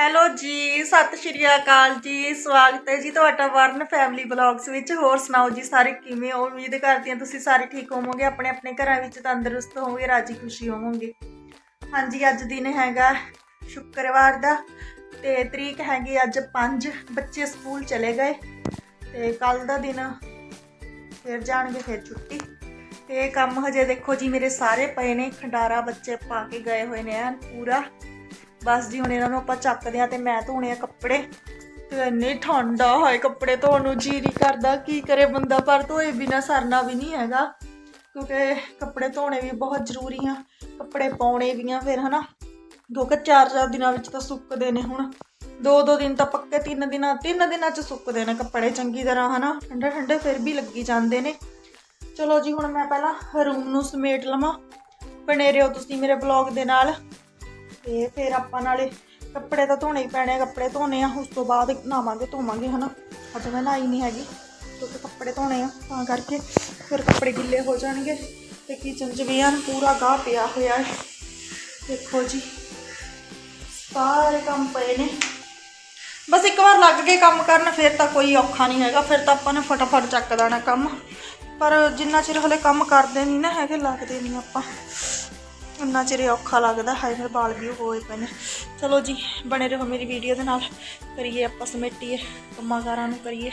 Hello ਜੀ, ਸਤਿ ਸ਼੍ਰੀ ਅਕਾਲ ਜੀ, ਸਵਾਗਤ ਹੈ ਜੀ ਤੁਹਾਡਾ ਵਰਨ ਫੈਮਿਲੀ ਬਲੌਗਸ ਵਿੱਚ। ਹੋਰ ਸੁਣਾਓ ਜੀ ਸਾਰੇ ਕਿਵੇਂ ਹੋ? ਉਮੀਦ ਕਰਦੀ ਹਾਂ ਤੁਸੀਂ ਸਾਰੇ ਠੀਕ ਹੋਵੋਗੇ ਆਪਣੇ ਆਪਣੇ ਘਰਾਂ ਵਿੱਚ ਤੰਦਰੁਸਤ ਹੋਵੋਗੇ, ਰਾਜੀ ਖੁਸ਼ੀ ਹੋਵੋਗੇ। ਹਾਂਜੀ, ਅੱਜ ਦਿਨ ਹੈਗਾ ਸ਼ੁੱਕਰਵਾਰ ਦਾ ਤੇ ਤਰੀਕ ਹੈਗੀ ਅੱਜ 5 ਬੱਚੇ ਸਕੂਲ ਚਲੇ ਗਏ ਤੇ ਕੱਲ ਦਾ ਦਿਨ ਫਿਰ ਜਾਣਗੇ ਫਿਰ ਛੁੱਟੀ। ਤੇ ਕੰਮ ਹਜੇ ਦੇਖੋ ਜੀ ਮੇਰੇ ਸਾਰੇ ਪਏ ਨੇ, ਖੰਡਾਰਾ ਬੱਚੇ ਪਾ ਕੇ ਗਏ ਹੋਏ ਨੇ ਐਨ ਪੂਰਾ। ਬਸ ਜੀ, ਹੁਣ ਇਹਨਾਂ ਨੂੰ ਆਪਾਂ ਚੱਕਦੇ ਆ ਤੇ ਮੈਂ ਧੋਣੇ ਆ ਕੱਪੜੇ। ਤੇ ਇੰਨੀ ਠੰਡਾ ਹੋਏ ਕੱਪੜੇ ਧੋਣ ਨੂੰ ਜੀ ਨਹੀਂ ਕਰਦਾ, ਕੀ ਕਰੇ ਬੰਦਾ? ਪਰ ਧੋਏ ਬਿਨਾ ਸਰਨਾ ਵੀ ਨਹੀਂ ਹੈਗਾ। ਕਿਉਂਕਿ ਕੱਪੜੇ ਧੋਣੇ ਵੀ ਬਹੁਤ ਜ਼ਰੂਰੀ ਆ, ਕੱਪੜੇ ਪਾਉਣੇ ਵੀ ਆ ਫਿਰ, ਹਨਾ? ਕਿਉਂਕਿ ਚਾਰ ਚਾਰ ਦਿਨਾਂ ਵਿੱਚ ਤਾਂ ਸੁੱਕਦੇ ਨੇ ਹੁਣ। ਦੋ ਦੋ ਦਿਨ ਤਾਂ ਪੱਕੇ, ਤਿੰਨ ਦਿਨਾਂ ਤਿੰਨ ਦਿਨਾਂ ਚ ਸੁੱਕਦੇ ਨੇ ਕੱਪੜੇ ਚੰਗੀ ਤਰ੍ਹਾਂ, ਹਨਾ? ਠੰਡੇ ਠੰਡੇ ਫਿਰ ਵੀ ਲੱਗੀ ਜਾਂਦੇ ਨੇ। ਚਲੋ ਜੀ, ਹੁਣ ਮੈਂ ਪਹਿਲਾਂ ਰੂਮ ਨੂੰ ਸਮੇਟ ਲਵਾਂ। ਬਣੇ ਰਹੋ ਤੁਸੀਂ ਮੇਰੇ ਬਲੌਗ ਦੇ ਨਾਲ। ਤੇ ਫਿਰ ਆਪਾਂ ਨਾਲੇ ਕੱਪੜੇ ਤਾਂ ਧੋਣੇ ਹੀ ਪੈਣੇ ਆ, ਕੱਪੜੇ ਧੋਣੇ ਆ, ਉਸ ਤੋਂ ਬਾਅਦ ਨਾਵਾਂਗੇ ਧੋਵਾਂਗੇ, ਹਨਾ? ਅੱਜ ਮੈਂ ਨਹਾਈ ਨਹੀਂ ਹੈਗੀ, ਕਿਉਂਕਿ ਕੱਪੜੇ ਧੋਣੇ ਆ, ਤਾਂ ਕਰਕੇ ਫਿਰ ਕੱਪੜੇ ਗਿੱਲੇ ਹੋ ਜਾਣਗੇ ਤੇ ਕਿਚਨ 'ਚ ਵੀ ਆ ਪੂਰਾ ਗਾਹ ਪਿਆ ਹੋਇਆ ਹੈ। ਦੇਖੋ ਜੀ, ਸਾਰੇ ਕੰਮ ਪਏ ਨੇ। ਬਸ ਇੱਕ ਵਾਰ ਲੱਗ ਗਏ ਕੰਮ ਕਰਨ, ਫਿਰ ਤਾਂ ਕੋਈ ਔਖਾ ਨਹੀਂ ਹੈਗਾ, ਫਿਰ ਤਾਂ ਆਪਾਂ ਨੇ ਫਟਾਫਟ ਚੱਕ ਦੇਣਾ ਕੰਮ। ਪਰ ਜਿੰਨਾ ਚਿਰ ਹਲੇ ਕੰਮ ਕਰਦੇ ਨਹੀਂ ਨਾ ਹੈਗੇ, ਲੱਗਦੇ ਨਹੀਂ ਆਪਾਂ। ਉਨਾ ਚਿਰ ਔਖਾ ਲੱਗਦਾ, ਹਾਏ ਮੇਰੇ ਵਾਲ ਵੀ ਹੋਏ ਪਏ ਨੇ। ਚਲੋ ਜੀ, ਬਣੇ ਰਹੋ ਮੇਰੀ ਵੀਡੀਓ ਦੇ ਨਾਲ। ਕਰੀਏ ਆਪਾਂ ਸਮੇਟੀਏ ਕੰਮਾਂ ਕਾਰਾਂ ਨੂੰ ਕਰੀਏ।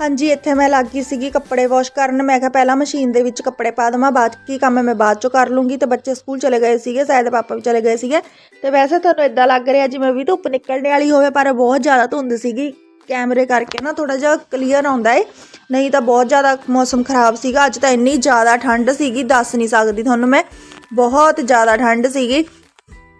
ਹਾਂਜੀ, ਇੱਥੇ ਮੈਂ ਲੱਗ ਗਈ ਸੀਗੀ ਕੱਪੜੇ ਵਾਸ਼ ਕਰਨ। ਮੈਂ ਕਿਹਾ ਪਹਿਲਾਂ ਮਸ਼ੀਨ ਦੇ ਵਿੱਚ ਕੱਪੜੇ ਪਾ ਦਵਾਂ, ਬਾਅਦ ਕੀ ਕੰਮ ਮੈਂ ਬਾਅਦ ਚੋਂ ਕਰ ਲੂੰਗੀ। ਤੇ ਬੱਚੇ ਸਕੂਲ ਚਲੇ ਗਏ ਸੀਗੇ, ਸ਼ਾਇਦ ਪਾਪਾ ਵੀ ਚਲੇ ਗਏ ਸੀਗੇ। ਤੇ ਵੈਸੇ ਤੁਹਾਨੂੰ ਇਦਾਂ ਲੱਗ ਰਿਹਾ ਜਿਵੇਂ ਵੀ ਧੁੱਪ ਨਿਕਲਣੇ ਵਾਲੀ ਹੋਵੇ, ਪਰ ਬਹੁਤ ਜ਼ਿਆਦਾ ਧੁੰਦ ਸੀਗੀ। ਕੈਮਰੇ ਕਰਕੇ ਨਾ ਥੋੜਾ ਜਿਹਾ ਕਲੀਅਰ ਆਉਂਦਾ ਏ। ਨਹੀਂ ਤਾਂ ਬਹੁਤ ਜ਼ਿਆਦਾ ਮੌਸਮ ਖਰਾਬ ਸੀਗਾ। ਅੱਜ ਤਾਂ ਇੰਨੀ ਜ਼ਿਆਦਾ ਠੰਡ ਸੀਗੀ, ਦੱਸ ਨਹੀਂ ਸਕਦੀ ਤੁਹਾਨੂੰ ਮੈਂ। ਬਹੁਤ ਜ਼ਿਆਦਾ ਠੰਡ ਸੀਗੀ।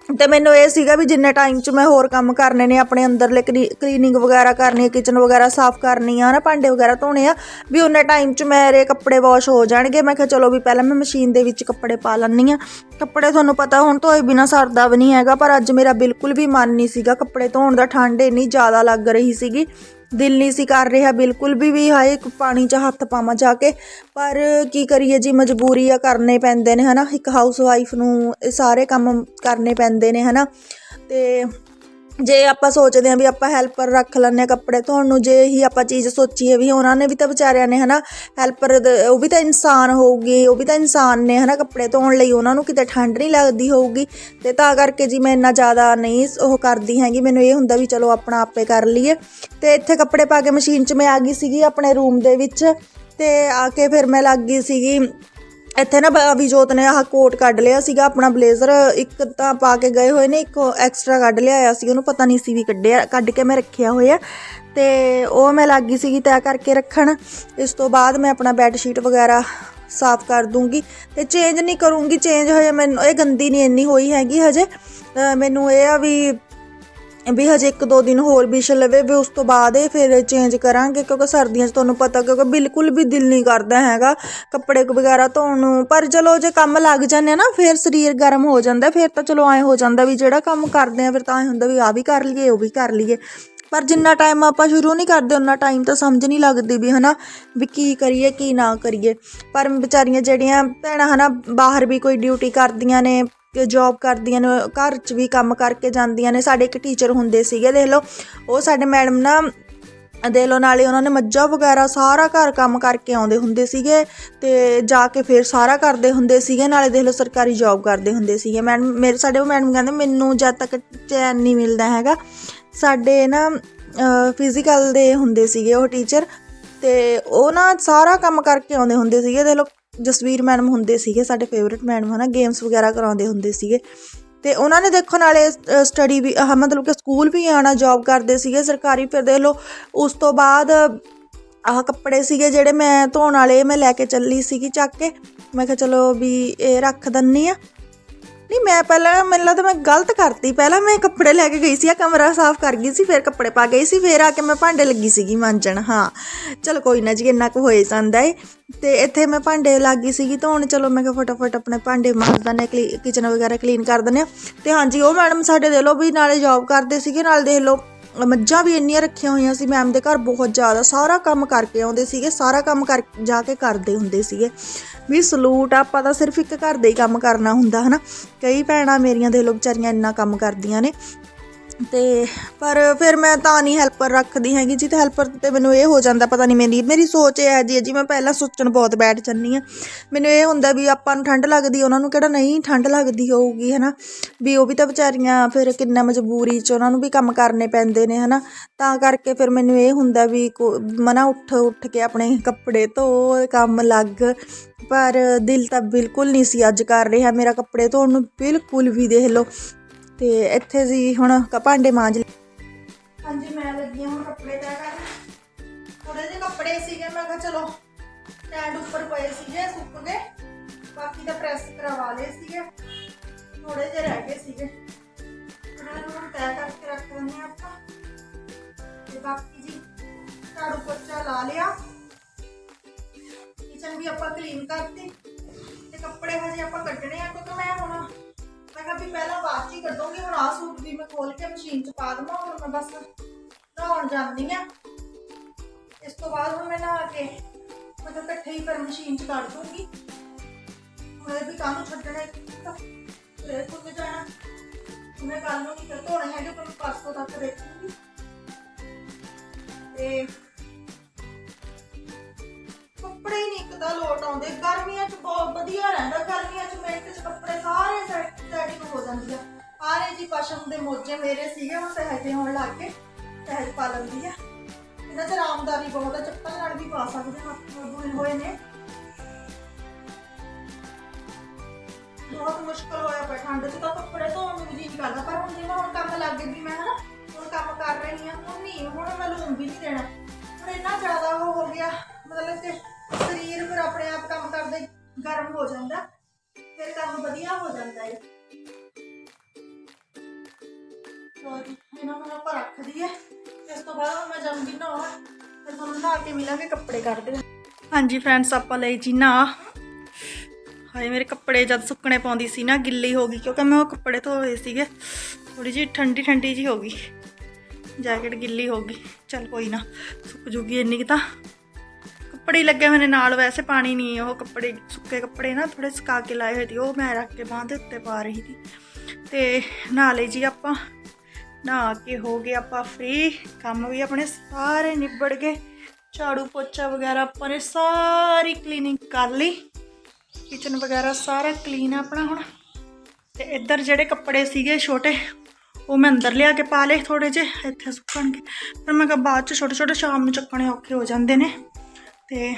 ਤੇ ਮੈਨੂੰ ਇਹ ਸੀਗਾ ਵੀ ਜਿੰਨੇ ਟਾਈਮ 'ਚ ਮੈਂ ਹੋਰ ਕੰਮ ਕਰਨੇ ਨੇ, ਆਪਣੇ ਅੰਦਰਲੇ ਕਲੀਨਿੰਗ ਵਗੈਰਾ ਕਰਨੀ ਹੈ ਕਿਚਨ ਵਗੈਰਾ ਸਾਫ਼ ਕਰਨੀ ਆ ਨਾ ਭਾਂਡੇ ਵਗੈਰਾ ਧੋਣੇ ਆ, ਵੀ ਉਹਨੇ ਟਾਈਮ 'ਚ ਮੇਰੇ ਕੱਪੜੇ ਵਾਸ਼ ਹੋ ਜਾਣਗੇ। ਮੈਂ ਕਿਹਾ ਚਲੋ ਵੀ ਪਹਿਲਾਂ ਮੈਂ ਮਸ਼ੀਨ ਦੇ ਵਿੱਚ ਕੱਪੜੇ ਪਾ ਲੈਂਦੀ ਆ। ਕੱਪੜੇ ਤੁਹਾਨੂੰ ਪਤਾ ਹੁਣ ਧੋਏ ਬਿਨਾ ਸਰਦਾ ਵੀ ਨਹੀਂ ਹੈਗਾ, ਪਰ ਅੱਜ ਮੇਰਾ ਬਿਲਕੁਲ ਵੀ ਮਨ ਨਹੀਂ ਸੀਗਾ ਕੱਪੜੇ ਧੋਣ ਦਾ, ਠੰਡ ਇੰਨੀ ਜ਼ਿਆਦਾ ਲੱਗ ਰਹੀ ਸੀਗੀ ਦਿਲ ਨਹੀਂ ਸੀ ਕਰ ਰਿਹਾ, ਬਿਲਕੁਲ ਵੀ ਵੀ ਹਾਏ ਪਾਣੀ 'ਚ ਹੱਥ ਪਾਵਾਂ ਜਾ ਕੇ। ਪਰ ਕੀ ਕਰੀਏ ਜੀ, ਮਜਬੂਰੀ ਆ, ਕਰਨੇ ਪੈਂਦੇ ਨੇ, ਹਨਾ? ਇੱਕ ਹਾਊਸ ਵਾਈਫ ਨੂੰ ਇਹ ਸਾਰੇ ਕੰਮ ਕਰਨੇ ਪੈਂਦੇ ਨੇ, ਹਨਾ? ਤੇ ਜੇ ਆਪਾਂ ਸੋਚਦੇ ਹਾਂ ਵੀ ਆਪਾਂ ਹੈਲਪਰ ਰੱਖ ਲੈਂਦੇ ਹਾਂ ਕੱਪੜੇ ਧੋਣ ਨੂੰ, ਜੇ ਹੀ ਆਪਾਂ ਚੀਜ਼ ਸੋਚੀਏ ਵੀ ਉਹਨਾਂ ਨੇ ਵੀ ਤਾਂ ਵਿਚਾਰਿਆਂ ਨੇ ਹਨਾ ਹੈਲਪਰ ਉਹ ਵੀ ਤਾਂ ਇਨਸਾਨ ਹੋਊਗੀ, ਉਹ ਵੀ ਤਾਂ ਇਨਸਾਨ ਨੇ ਹਨਾ ਕੱਪੜੇ ਧੋਣ ਲਈ ਉਹਨਾਂ ਨੂੰ ਕਿਤੇ ਠੰਡ ਨਹੀਂ ਲੱਗਦੀ ਹੋਊਗੀ। ਤੇ ਤਾਂ ਕਰਕੇ ਜੀ ਮੈਂ ਇੰਨਾ ਜ਼ਿਆਦਾ ਨਹੀਂ ਉਹ ਕਰਦੀ ਹੈਗੀ, ਮੈਨੂੰ ਇਹ ਹੁੰਦਾ ਵੀ ਚਲੋ ਆਪਣਾ ਆਪੇ ਕਰ ਲਈਏ। ਤੇ ਇੱਥੇ ਕੱਪੜੇ ਪਾ ਕੇ ਮਸ਼ੀਨ 'ਚ ਮੈਂ ਆ ਗਈ ਸੀਗੀ ਆਪਣੇ ਰੂਮ ਦੇ ਵਿੱਚ, ਤੇ ਆ ਕੇ ਫਿਰ ਮੈਂ ਲੱਗ ਗਈ ਸੀਗੀ ਇੱਥੇ ਨਾ ਬ- ਅਭਿਜੋਤ ਨੇ ਆਹ ਕੋਟ ਕੱਢ ਲਿਆ ਸੀਗਾ, ਆਪਣਾ ਬਲੇਜ਼ਰ, ਇੱਕ ਤਾਂ ਪਾ ਕੇ ਗਏ ਹੋਏ ਨੇ, ਇੱਕ ਐਕਸਟਰਾ ਕੱਢ ਲਿਆ ਲਿਆਇਆ ਸੀ, ਉਹਨੂੰ ਪਤਾ ਨਹੀਂ ਸੀ ਵੀ ਕੱਢਿਆ, ਕੱਢ ਕੇ ਮੈਂ ਰੱਖਿਆ ਹੋਇਆ। ਤੇ ਉਹ ਮੈਂ ਲੱਗ ਗਈ ਸੀਗੀ ਤੈਅ ਕਰਕੇ ਰੱਖਣ। ਇਸ ਤੋਂ ਬਾਅਦ ਮੈਂ ਆਪਣਾ ਬੈੱਡ ਸ਼ੀਟ ਵਗੈਰਾ ਸਾਫ਼ ਕਰ ਦੂੰਗੀ। ਤੇ ਚੇਂਜ ਨਹੀਂ ਕਰੂੰਗੀ ਚੇਂਜ ਹਜੇ ਮੈਨੂੰ, ਇਹ ਗੰਦੀ ਨਹੀਂ, ਇੰਨੀ ਹੋਈ ਹੈਗੀ ਹਜੇ। ਮੈਨੂੰ ਇਹ ਆ ਵੀ ਵੀ ਹਜੇ ਇੱਕ ਦੋ ਦਿਨ ਹੋਰ ਵਿਛ ਲਵੇ, ਵੀ ਉਸ ਤੋਂ ਬਾਅਦ ਇਹ ਫਿਰ ਚੇਂਜ ਕਰਾਂਗੇ, ਕਿਉਂਕਿ ਸਰਦੀਆਂ 'ਚ ਤੁਹਾਨੂੰ ਪਤਾ, ਕਿਉਂਕਿ ਬਿਲਕੁਲ ਵੀ ਦਿਲ ਨਹੀਂ ਕਰਦਾ ਹੈਗਾ ਕੱਪੜੇ ਵਗੈਰਾ ਧੋਣ ਨੂੰ। ਪਰ ਚਲੋ ਜੇ ਕੰਮ ਲੱਗ ਜਾਂਦੇ ਆ ਨਾ, ਫਿਰ ਸਰੀਰ ਗਰਮ ਹੋ ਜਾਂਦਾ, ਫਿਰ ਤਾਂ ਚਲੋ ਐ ਹੋ ਜਾਂਦਾ ਵੀ ਜਿਹੜਾ ਕੰਮ ਕਰਦੇ ਆ, ਫਿਰ ਤਾਂ ਐ ਹੁੰਦਾ ਵੀ ਆ ਵੀ ਕਰ ਲਈਏ, ਉਹ ਵੀ ਕਰ ਲਈਏ। ਪਰ ਜਿੰਨਾ ਟਾਈਮ ਆਪਾਂ ਸ਼ੁਰੂ ਨਹੀਂ ਕਰਦੇ ਉਹਨਾਂ ਟਾਈਮ ਤਾਂ ਸਮਝ ਨਹੀਂ ਲੱਗਦੀ ਵੀ ਹਨਾ, ਵੀ ਕੀ ਕਰੀਏ, ਕੀ ਨਾ ਕਰੀਏ। ਪਰ ਵਿਚਾਰੀਆਂ ਜਿਹੜੀਆਂ ਭੈਣਾਂ ਹਨਾ, ਬਾਹਰ ਵੀ ਕੋਈ ਡਿਊਟੀ ਕਰਦੀਆਂ ਨੇ ਜੌਬ ਕਰਦੀਆਂ ਨੇ, ਘਰ 'ਚ ਵੀ ਕੰਮ ਕਰਕੇ ਜਾਂਦੀਆਂ ਨੇ। ਸਾਡੇ ਇੱਕ ਟੀਚਰ ਹੁੰਦੇ ਸੀਗੇ, ਦੇਖ ਲਓ, ਉਹ ਸਾਡੇ ਮੈਡਮ ਨਾ, ਦੇਖ ਲਓ, ਨਾਲੇ ਉਹਨਾਂ ਨੇ ਮੱਝਾਂ ਵਗੈਰਾ ਸਾਰਾ ਘਰ ਕੰਮ ਕਰਕੇ ਆਉਂਦੇ ਹੁੰਦੇ ਸੀਗੇ ਤੇ ਜਾ ਕੇ ਫਿਰ ਸਾਰਾ ਕਰਦੇ ਹੁੰਦੇ ਸੀਗੇ। ਨਾਲੇ ਦੇਖ ਲਓ, ਸਰਕਾਰੀ ਜੌਬ ਕਰਦੇ ਹੁੰਦੇ ਸੀਗੇ। ਮੈਡਮ, ਮੇਰੇ, ਸਾਡੇ ਉਹ ਮੈਡਮ ਕਹਿੰਦੇ, ਮੈਨੂੰ ਜਦ ਤੱਕ ਚੈਨ ਨਹੀਂ ਮਿਲਦਾ ਹੈਗਾ। ਸਾਡੇ ਨਾ ਫਿਜ਼ੀਕਲ ਦੇ ਹੁੰਦੇ ਸੀਗੇ ਉਹ ਟੀਚਰ ਤੇ ਉਹ ਨਾ ਸਾਰਾ ਕੰਮ ਕਰਕੇ ਆਉਂਦੇ ਹੁੰਦੇ ਸੀਗੇ। ਦੇਖ ਲਓ ਜਸਵੀਰ ਮੈਡਮ ਹੁੰਦੇ ਸੀਗੇ, ਸਾਡੇ ਫੇਵਰਿਟ ਮੈਡਮ ਹਨਾ ਗੇਮਸ ਵਗੈਰਾ ਕਰਾਉਂਦੇ ਹੁੰਦੇ ਸੀਗੇ। ਤੇ ਉਹਨਾਂ ਨੇ ਦੇਖੋ ਨਾਲੇ ਸਟੱਡੀ ਵੀ ਆਹ ਮਤਲਬ ਕਿ ਸਕੂਲ ਵੀ ਆਣਾ ਜੌਬ ਕਰਦੇ ਸੀਗੇ, ਸਰਕਾਰੀ ਫਿਰ ਦੇਖ ਲਓ, ਉਸ ਤੋਂ ਬਾਅਦ ਆਹ ਕੱਪੜੇ ਸੀਗੇ ਜਿਹੜੇ ਮੈਂ ਧੋਣ ਵਾਲੇ, ਮੈਂ ਲੈ ਕੇ ਚੱਲੀ ਸੀਗੀ ਚੱਕ ਕੇ। ਮੈਂ ਕਿਹਾ ਚਲੋ ਵੀ ਇਹ ਰੱਖ ਦਿੰਨੀ ਆ। ਨਹੀਂ, ਮੈਂ ਪਹਿਲਾਂ ਮੈਨੂੰ ਲੱਗਦਾ ਮੈਂ ਗਲਤ ਕਰਤੀ। ਪਹਿਲਾਂ ਮੈਂ ਕੱਪੜੇ ਲੈ ਕੇ ਗਈ ਸੀ ਆ ਕਮਰਾ ਸਾਫ਼ ਕਰ ਗਈ ਸੀ, ਫਿਰ ਕੱਪੜੇ ਪਾ ਗਈ ਸੀ, ਫਿਰ ਆ ਕੇ ਮੈਂ ਭਾਂਡੇ ਲੱਗੀ ਸੀਗੀ ਮਾਂਜਣ, ਹਾਂ। ਚਲ ਕੋਈ ਨਾ ਜੀ, ਇੰਨਾ ਕੁ ਹੋਏ ਜਾਂਦਾ ਏ। ਤੇ ਇੱਥੇ ਮੈਂ ਭਾਂਡੇ ਲੱਗ ਗਈ ਸੀਗੀ ਧੋਣ, ਚਲੋ ਮੈਂ ਕਿਹਾ ਫਟਾਫਟ ਆਪਣੇ ਭਾਂਡੇ ਮਾਂਜ ਦਨੇ ਕਿਚਨ ਵਗੈਰਾ ਕਲੀਨ ਕਰ ਦਨੇ ਆ ਤੇ ਹਾਂਜੀ, ਉਹ ਮੈਡਮ ਸਾਡੇ ਦੇ ਲੋ ਵੀ ਨਾਲੇ ਜੌਬ ਕਰਦੇ ਸੀਗੇ, ਨਾਲ ਦੇਖ ਲਓ ਮੱਝਾਂ ਵੀ ਇੰਨੀਆਂ ਰੱਖੀਆਂ ਹੋਈਆਂ ਸੀ ਮੈਮ ਦੇ ਘਰ ਬਹੁਤ ਜ਼ਿਆਦਾ, ਸਾਰਾ ਕੰਮ ਕਰਕੇ ਆਉਂਦੇ ਸੀਗੇ, ਸਾਰਾ ਕੰਮ ਕਰ, ਜਾ ਕੇ ਕਰਦੇ ਹੁੰਦੇ ਸੀਗੇ। ਵੀ ਸਲੂਟ ਆਪਾਂ ਤਾਂ ਸਿਰਫ ਇੱਕ ਘਰ ਦੇ ਹੀ ਕੰਮ ਕਰਨਾ ਹੁੰਦਾ, ਹਨਾ? ਕਈ ਭੈਣਾਂ ਮੇਰੀਆਂ, ਦੇਖ ਲਓ, ਵਿਚਾਰੀਆਂ ਇੰਨਾ ਕੰਮ ਕਰਦੀਆਂ ਨੇ। ਤੇ ਪਰ ਫਿਰ ਮੈਂ ਤਾਂ ਨਹੀਂ ਹੈਲਪਰ ਰੱਖਦੀ ਹੈਗੀ ਜੀ ਤੇ ਹੈਲਪਰ ਤੇ ਮੈਨੂੰ ਇਹ ਹੋ ਜਾਂਦਾ ਪਤਾ ਨਹੀਂ ਮੇਰੀ ਮੇਰੀ ਸੋਚ ਇਹ ਹੈ ਜੀ ਜੀ ਮੈਂ ਪਹਿਲਾਂ ਸੋਚਣ ਬਹੁਤ ਬੈਠ ਜੰਨੀ ਆ ਮੈਨੂੰ ਇਹ ਹੁੰਦਾ ਵੀ ਆਪਾਂ ਨੂੰ ਠੰਡ ਲੱਗਦੀ, ਉਹਨਾਂ ਨੂੰ ਕਿਹੜਾ ਨਹੀਂ ਠੰਡ ਲੱਗਦੀ ਹੋਊਗੀ, ਹਨਾ? ਵੀ ਉਹ ਵੀ ਤਾਂ ਵਿਚਾਰੀਆਂ ਫਿਰ ਕਿੰਨਾ ਮਜਬੂਰੀ 'ਚ ਉਹਨਾਂ ਨੂੰ ਵੀ ਕੰਮ ਕਰਨੇ ਪੈਂਦੇ ਨੇ, ਹਨਾ? ਤਾਂ ਕਰਕੇ ਫਿਰ ਮੈਨੂੰ ਇਹ ਹੁੰਦਾ ਵੀ ਕੋ- ਮਨਾ ਉੱਠ ਉੱਠ ਕੇ ਆਪਣੇ ਕੱਪੜੇ ਧੋ, ਕੰਮ ਲੱਗ। ਪਰ ਦਿਲ ਤਾਂ ਬਿਲਕੁਲ ਨਹੀਂ ਸੀ ਅੱਜ ਕਰ ਰਿਹਾ, ਮੇਰਾ ਕੱਪੜੇ ਧੋਣ ਨੂੰ ਬਿਲਕੁਲ ਵੀ ਦੇਖ ਲਓ। ਤੇ ਇੱਥੇ ਜੀ ਹੁਣ ਭਾਂਡੇ ਮਾਂਜ ਹਾਂਜੀ, ਮੈਂ ਲੱਗੀ ਹੁਣ ਕੱਪੜੇ ਤੈਅ ਕਰਨ। ਥੋੜੇ ਜਿਹੇ ਕੱਪੜੇ ਸੀਗੇ, ਮੈਂ ਕਿਹਾ ਚਲੋ ਸਟੈਂਡ ਉੱਪਰ ਪਏ ਸੀਗੇ, ਸੁੱਕ ਗਏ। ਬਾਕੀ ਤਾਂ ਪ੍ਰੈਸ ਕਰਵਾ ਲਏ ਸੀਗੇ। ਥੋੜੇ ਜਿਹੇ ਰਹਿ ਗਏ ਸੀਗੇ। ਇਹਨਾਂ ਨੂੰ ਹੁਣ ਤੈਅ ਕਰਕੇ ਰੱਖ ਦਿੰਦੇ ਹਾਂ ਆਪਾਂ। ਤੇ ਬਾਕੀ ਜੀ, ਝਾੜੂ ਪੋਚਾ ਲਾ ਲਿਆ। ਕਿਚਨ ਵੀ ਆਪਾਂ ਕਲੀਨ ਕਰਤੀ। ਬਸ। ਨਹਾਉਣ ਜਾਂਦੀ ਆ। ਇਸ ਤੋਂ ਬਾਅਦ ਹੁਣ ਮੈਂ ਨਹਾ ਕੇ ਮਤਲਬ ਇਕੱਠੇ ਹੀ ਫਿਰ ਮਸ਼ੀਨ 'ਚ ਕੱਢ ਦੂੰਗੀ। ਹੁਣ ਵੀ ਕੰਮ ਛੱਡਣੇ ਤੇ ਕੁੱਤੇ ਜਾਣਾ। ਮੈਂ ਕੱਲ ਨੂੰ ਨਹੀਂ ਫਿਰ ਧੋਣੇ ਹੈਗੇ ਪਰ ਮੈਂ ਪਰਸੋਂ ਤੱਕ ਦੇਖੂੰਗੀ। ਤੇ ਕੱਪੜੇ ਹੀ ਨਹੀਂ ਇੱਕ ਤਾਂ ਲੋਟ ਆਉਂਦੇ। ਗਰਮੀਆਂ 'ਚ ਬਹੁਤ ਵਧੀਆ ਰਹਿੰਦਾ। ਗਰਮੀਆਂ 'ਚ ਮਿੰਟ 'ਚ ਕੱਪੜੇ ਸਾਰੇ ਸੈਟਿੰਗ ਹੋ ਜਾਂਦੀ ਆ। ਆਰੇ ਜੀ ਪਸ਼ਮ ਦੇ ਮੋਜੇ ਮੇਰੇ ਸੀਗੇ, ਹੁਣ ਸਹਿਜੇ ਹੋਣ ਲੱਗ ਗਏ ਸਹਿਜ ਪਾ ਲੈਂਦੀ ਆ। ਇਹਨਾਂ 'ਚ ਆਰਾਮਦਾਰੀ ਬਹੁਤ ਆ, ਚੱਪਲ ਨਾਲ ਵੀ ਪਾ ਸਕਦੇ ਹਾਂ ਬੁਣੇ ਹੋਏ ਨੇ। ਬਹੁਤ ਮੁਸ਼ਕਲ ਹੋਇਆ ਪਿਆ, ਠੰਡ 'ਚ ਤਾਂ ਕੱਪੜੇ ਧੋਣ ਨੂੰ ਵੀ ਜੀ ਕਰਦਾ, ਪਰ ਹੁਣ ਜਿਵੇਂ ਹੁਣ ਕੰਮ ਲੱਗ ਗਈ ਮੈਂ ਹਨਾ, ਹੁਣ ਕੰਮ ਕਰ ਰਹੀ ਹਾਂ, ਹੁਣ ਨਹੀਂ, ਹੁਣ ਮੈਂ ਲੂਣ ਵੀ ਨਹੀਂ ਦੇਣਾ। ਹੁਣ ਇੰਨਾ ਜ਼ਿਆਦਾ ਉਹ ਹੋ ਗਿਆ, ਮਤਲਬ ਕਿ ਸਰੀਰ ਫਿਰ ਆਪਣੇ ਆਪ ਕੰਮ ਕਰਦੇ ਗਰਮ ਹੋ ਜਾਂਦਾ, ਫਿਰ ਕੰਮ ਵਧੀਆ ਹੋ ਜਾਂਦਾ ਹੈ ਤੋ ਇਹਨਾਂ ਨੂੰ ਆਪਾਂ ਰੱਖ ਦਈਏ ਇਸ ਤੋਂ ਬਾਅਦ ਹੁਣ ਮੈਂ ਜਾਊਂਗੀ ਨਹਾਉਣ। ਫਿਰ ਤੁਹਾਨੂੰ ਨਹਾ ਕੇ ਮਿਲਾਂਗੇ ਕੱਪੜੇ ਕੱਢਦੇ ਹਾਂਜੀ ਫਰੈਂਡਸ ਆਪਾਂ ਲਈ ਜੀ ਨਹਾ। ਹਾਏ, ਮੇਰੇ ਕੱਪੜੇ ਜਦ ਸੁੱਕਣੇ ਪਾਉਂਦੀ ਸੀ ਨਾ, ਗਿੱਲੀ ਹੋ ਗਈ, ਕਿਉਂਕਿ ਮੈਂ ਉਹ ਕੱਪੜੇ ਧੋਏ ਸੀਗੇ। ਥੋੜੀ ਜਿਹੀ ਠੰਡੀ ਠੰਡੀ ਜੀ ਹੋ ਗਈ। ਜੈਕਟ ਗਿੱਲੀ ਹੋ ਗਈ। ਚਲ ਕੋਈ ਨਾ, ਸੁੱਕ ਜੂਗੀ ਇੰਨੀ ਕੁ ਤਾਂ। ਕੱਪੜੇ ਹੀ ਲੱਗੇ ਹੋਏ ਨੇ ਨਾਲ, ਵੈਸੇ ਪਾਣੀ ਨਹੀਂ ਉਹ ਕੱਪੜੇ, ਸੁੱਕੇ ਕੱਪੜੇ ਨਾ ਥੋੜੇ ਸੁਕਾ ਕੇ ਲਾਏ ਹੋਏ ਸੀ। ਉਹ ਮੈਂ ਰੱਖ ਕੇ ਬਾਂਹ ਦੇ ਉੱਤੇ ਪਾ ਰਹੀ ਸੀ। ਤੇ ਨਾਲੇ ਜੀ ਆਪਾਂ। ਨਹਾ ਕੇ ਹੋ ਗਏ ਆਪਾਂ ਫ੍ਰੀ ਕੰਮ ਵੀ ਆਪਣੇ ਸਾਰੇ ਨਿਬੜ ਗਏ। ਝਾੜੂ ਪੋਚਾ ਵਗੈਰਾ ਆਪਾਂ ਨੇ ਸਾਰੀ ਕਲੀਨਿੰਗ ਕਰ ਲਈ। ਕਿਚਨ ਵਗੈਰਾ ਸਾਰਾ ਕਲੀਨ ਆ ਆਪਣਾ ਹੁਣ। ਤੇ ਇੱਧਰ ਜਿਹੜੇ ਕੱਪੜੇ ਸੀਗੇ ਛੋਟੇ, ਉਹ ਮੈਂ ਅੰਦਰ ਲਿਆ ਕੇ ਪਾ ਲਏ ਥੋੜੇ ਜਿਹੇ, ਇੱਥੇ ਸੁੱਕਣਗੇ ਫਿਰ ਮੈਂ ਕਿਹਾ ਬਾਅਦ ਚ ਛੋਟੇ ਛੋਟੇ ਸ਼ਾਮ ਨੂੰ ਚੱਕਣੇ ਔਖੇ ਹੋ ਜਾਂਦੇ ਨੇ। ਤੇ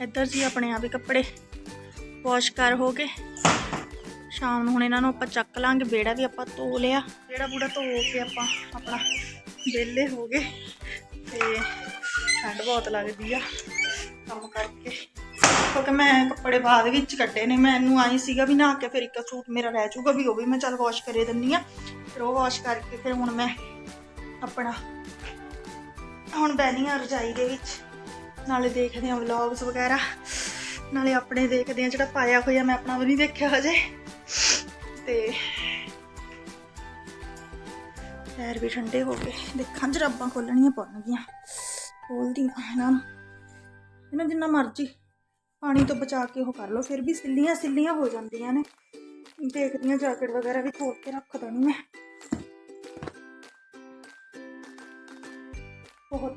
ਇੱਧਰ ਜੀ ਆਪਣੇ ਆ ਵੀ ਕੱਪੜੇ ਵਾਸ਼ ਕਰ ਹੋ ਗਏ। ਸ਼ਾਮ ਨੂੰ ਹੁਣ ਇਹਨਾਂ ਨੂੰ ਆਪਾਂ ਚੱਕ ਲਾਂਗੇ ਬੇੜਾ ਵੀ ਆਪਾਂ ਧੋ ਲਿਆ। ਬੇੜਾ ਬੂੜਾ ਧੋ ਕੇ ਆਪਾਂ ਆਪਣਾ ਵਿਹਲੇ ਹੋ ਗਏ। ਤੇ ਠੰਡ ਬਹੁਤ ਲੱਗਦੀ ਆ ਕੰਮ ਕਰਕੇ। ਕਿਉਂਕਿ ਮੈਂ ਕੱਪੜੇ ਬਾਅਦ ਵਿੱਚ ਕੱਢੇ ਨੇ, ਮੈਨੂੰ ਆਈ ਸੀਗਾ ਵੀ ਨਹਾ ਕੇ ਫਿਰ ਇੱਕ ਸੂਟ ਮੇਰਾ ਰਹਿ ਜਾਊਗਾ ਵੀ ਉਹ ਵੀ ਮੈਂ ਚੱਲ ਵਾਸ਼ ਕਰੇ ਦਿੰਨੀ ਆ। ਫਿਰ ਉਹ ਵਾਸ਼ ਕਰਕੇ ਫਿਰ ਹੁਣ ਮੈਂ ਆਪਣਾ ਹੁਣ ਬੈਣੀ ਆ ਰਜਾਈ ਦੇ ਵਿੱਚ। ਨਾਲੇ ਦੇਖਦੇ ਆ ਵਲੌਗਸ ਵਗੈਰਾ। ਨਾਲੇ ਆਪਣੇ ਦੇਖਦੇ ਆ ਜਿਹੜਾ ਪਾਇਆ ਹੋਇਆ ਮੈਂ ਆਪਣਾ ਵੀ ਨਹੀਂ ਦੇਖਿਆ ਹਜੇ। ਤੇ ਪੈਰ ਵੀ ਠੰਡੇ ਹੋ ਗਏ। ਦੇਖਾਂ ਜਰਾਬਾਂ ਖੋਲਣੀਆਂ ਪੈਣਗੀਆਂ ਖੋਲਦੀ ਇਹਨਾਂ ਨੂੰ। ਇਹਨਾਂ ਜਿੰਨਾ ਮਰਜ਼ੀ ਪਾਣੀ ਤੋਂ ਬਚਾ ਕੇ ਉਹ ਕਰ ਲਓ, ਫਿਰ ਵੀ ਸਿੱਲੀਆਂ ਸਿੱਲੀਆਂ ਹੋ ਜਾਂਦੀਆਂ ਨੇ। ਦੇਖਦੀਆਂ ਜੈਕਟ ਵਗੈਰਾ ਵੀ ਖੋਲ ਕੇ ਰੱਖ ਦੇਣੀ ਮੈਂ। ਬਹੁਤ